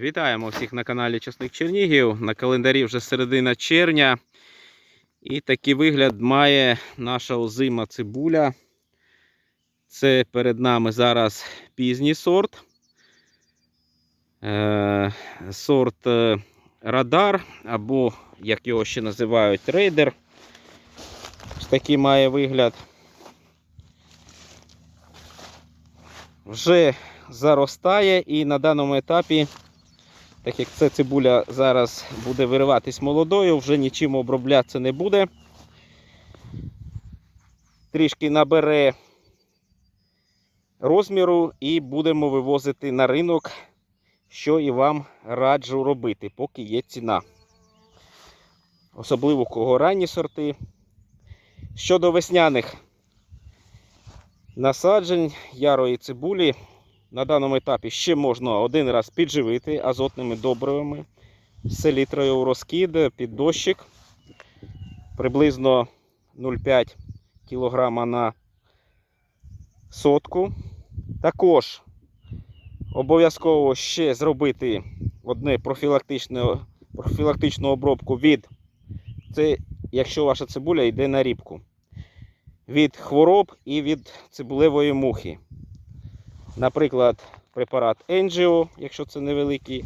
Вітаємо всіх на каналі Часник Чернігів. На календарі вже середина червня. І такий вигляд має наша озима цибуля. Це перед нами зараз пізній сорт. Е, сорт е, Радар, або, як його ще називають, рейдер. Ось такий має вигляд. Вже заростає і на даному етапі, так як ця цибуля зараз буде вириватись молодою, вже нічим оброблятися не буде. Трішки набере розміру і будемо вивозити на ринок, що і вам раджу робити, поки є ціна. Особливо кого ранні сорти. Щодо весняних насаджень ярої цибулі, на даному етапі ще можна один раз підживити азотними добривами, селітрою у розкид під дощик, приблизно 0,5 кг на сотку. Також обов'язково ще зробити одне профілактичне, профілактичну обробку від, це якщо ваша цибуля йде на рібку, від хвороб і від цибулевої мухи. Наприклад, препарат Енджіо, якщо це невеликі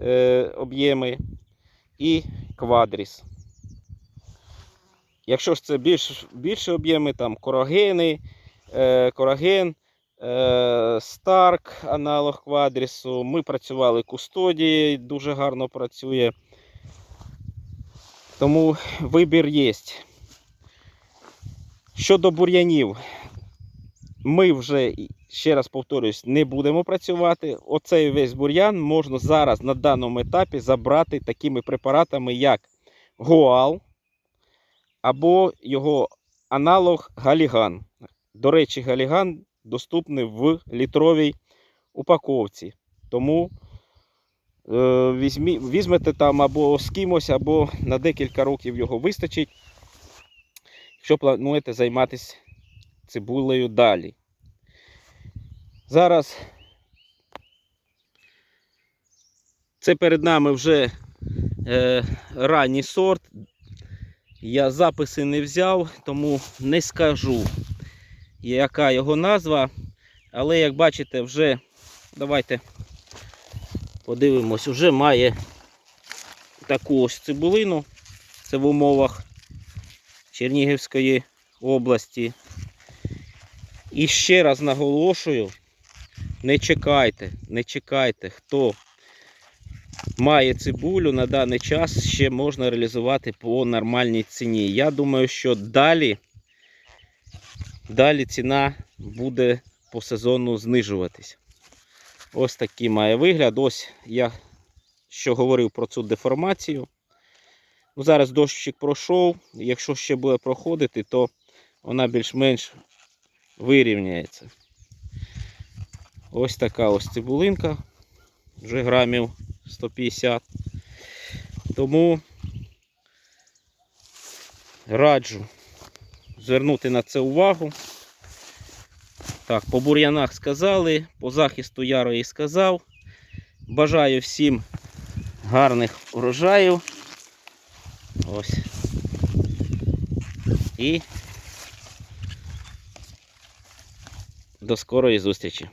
е, об'єми, і квадріс. Якщо ж це більш, більші об'єми, там корогени, е, короген, е, аналог квадрісу. Ми працювали кустодії, дуже гарно працює. Тому вибір є. Щодо бур'янів, ми вже, ще раз повторюсь, не будемо працювати. Оцей весь бур'ян можна зараз на даному етапі забрати такими препаратами, як Гоал або його аналог Галіган. До речі, Галіган доступний в літровій упаковці. Тому е, візьмі, візьмете там або з кимось, або на декілька років його вистачить, якщо плануєте займатися цибулею далі. Зараз це перед нами вже е, ранній сорт. Я записи не взяв, тому не скажу, яка його назва. Але як бачите, вже давайте подивимось, вже має таку ось цибулину. Це в умовах Чернігівської області. І ще раз наголошую, не чекайте, не чекайте, хто має цибулю на даний час, ще можна реалізувати по нормальній ціні. Я думаю, що далі, далі ціна буде по сезону знижуватись. Ось такий має вигляд. Ось я що говорив про цю деформацію. Ну, Зараз дощик пройшов. Якщо ще буде проходити, то вона більш-менш вирівняється. Ось така ось цибулинка, вже грамів 150. Тому раджу звернути на це увагу. Так, по бур'янах сказали, по захисту ярої сказав. Бажаю всім гарних урожаїв. Ось. І до скорої зустрічі.